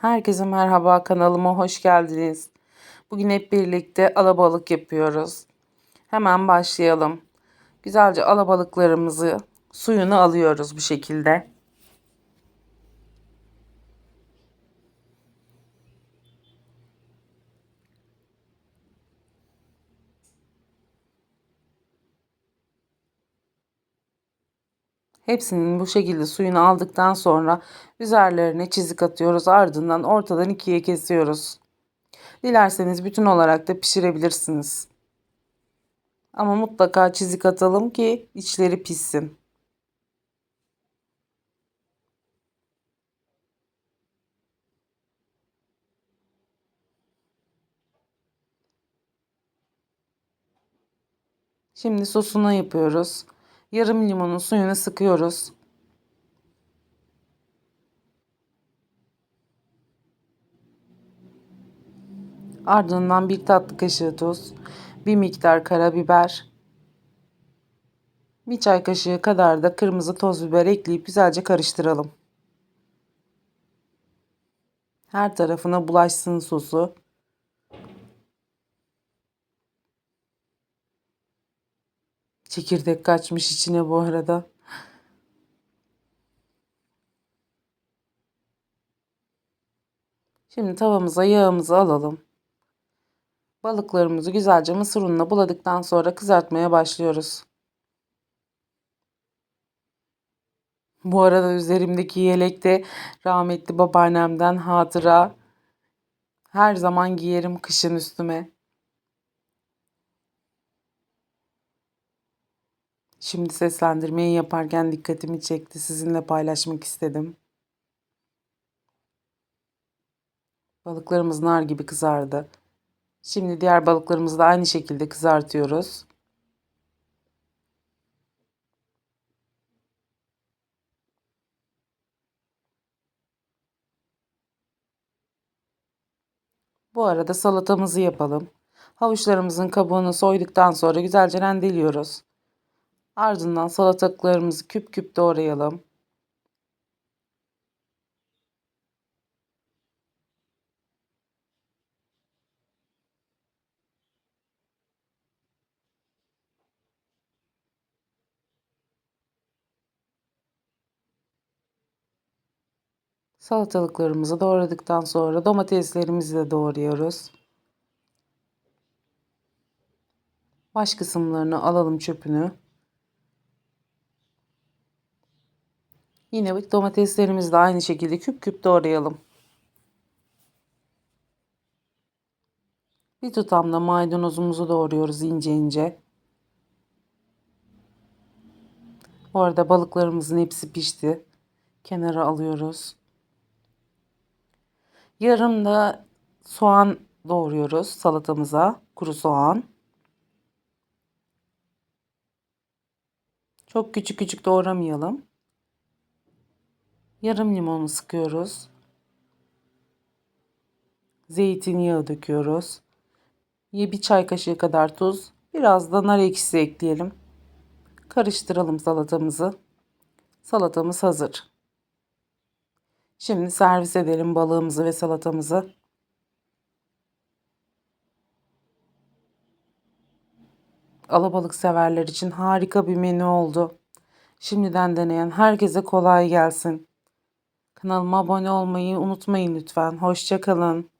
Herkese merhaba kanalıma hoş geldiniz. Bugün hep birlikte alabalık yapıyoruz. Hemen başlayalım. Güzelce alabalıklarımızı suyunu alıyoruz bu şekilde. Hepsinin bu şekilde suyunu aldıktan sonra üzerlerine çizik atıyoruz. Ardından ortadan ikiye kesiyoruz. Dilerseniz bütün olarak da pişirebilirsiniz. Ama mutlaka çizik atalım ki içleri pişsin. Şimdi sosunu yapıyoruz. Yarım limonun suyunu sıkıyoruz. Ardından bir tatlı kaşığı tuz, bir miktar karabiber, bir çay kaşığı kadar da kırmızı toz biber ekleyip güzelce karıştıralım. Her tarafına bulaşsın sosu. Çekirdek kaçmış içine bu arada. Şimdi tavamıza yağımızı alalım. Balıklarımızı güzelce mısır ununa buladıktan sonra kızartmaya başlıyoruz. Bu arada üzerimdeki yelek de rahmetli babaannemden hatıra. Her zaman giyerim kışın üstüme. Şimdi seslendirmeyi yaparken dikkatimi çekti. Sizinle paylaşmak istedim. Balıklarımız nar gibi kızardı. Şimdi diğer balıklarımızı da aynı şekilde kızartıyoruz. Bu arada salatamızı yapalım. Havuçlarımızın kabuğunu soyduktan sonra güzelce rendeliyoruz. Ardından salatalıklarımızı küp küp doğrayalım. Salatalıklarımızı doğradıktan sonra domateslerimizi de doğruyoruz. Baş kısımlarını alalım çöpünü. Yine domateslerimizi de aynı şekilde küp küp doğrayalım. Bir tutam da maydanozumuzu doğruyoruz ince ince. Bu arada balıklarımızın hepsi pişti. Kenara alıyoruz. Yarım da soğan doğruyoruz salatamıza. Kuru soğan. Çok küçük küçük doğramayalım. Yarım limonu sıkıyoruz. Zeytinyağı döküyoruz. Bir çay kaşığı kadar tuz. Biraz da nar ekşisi ekleyelim. Karıştıralım salatamızı. Salatamız hazır. Şimdi servis edelim balığımızı ve salatamızı. Alabalık severler için harika bir menü oldu. Şimdiden deneyen herkese kolay gelsin. Kanalıma abone olmayı unutmayın lütfen. Hoşçakalın.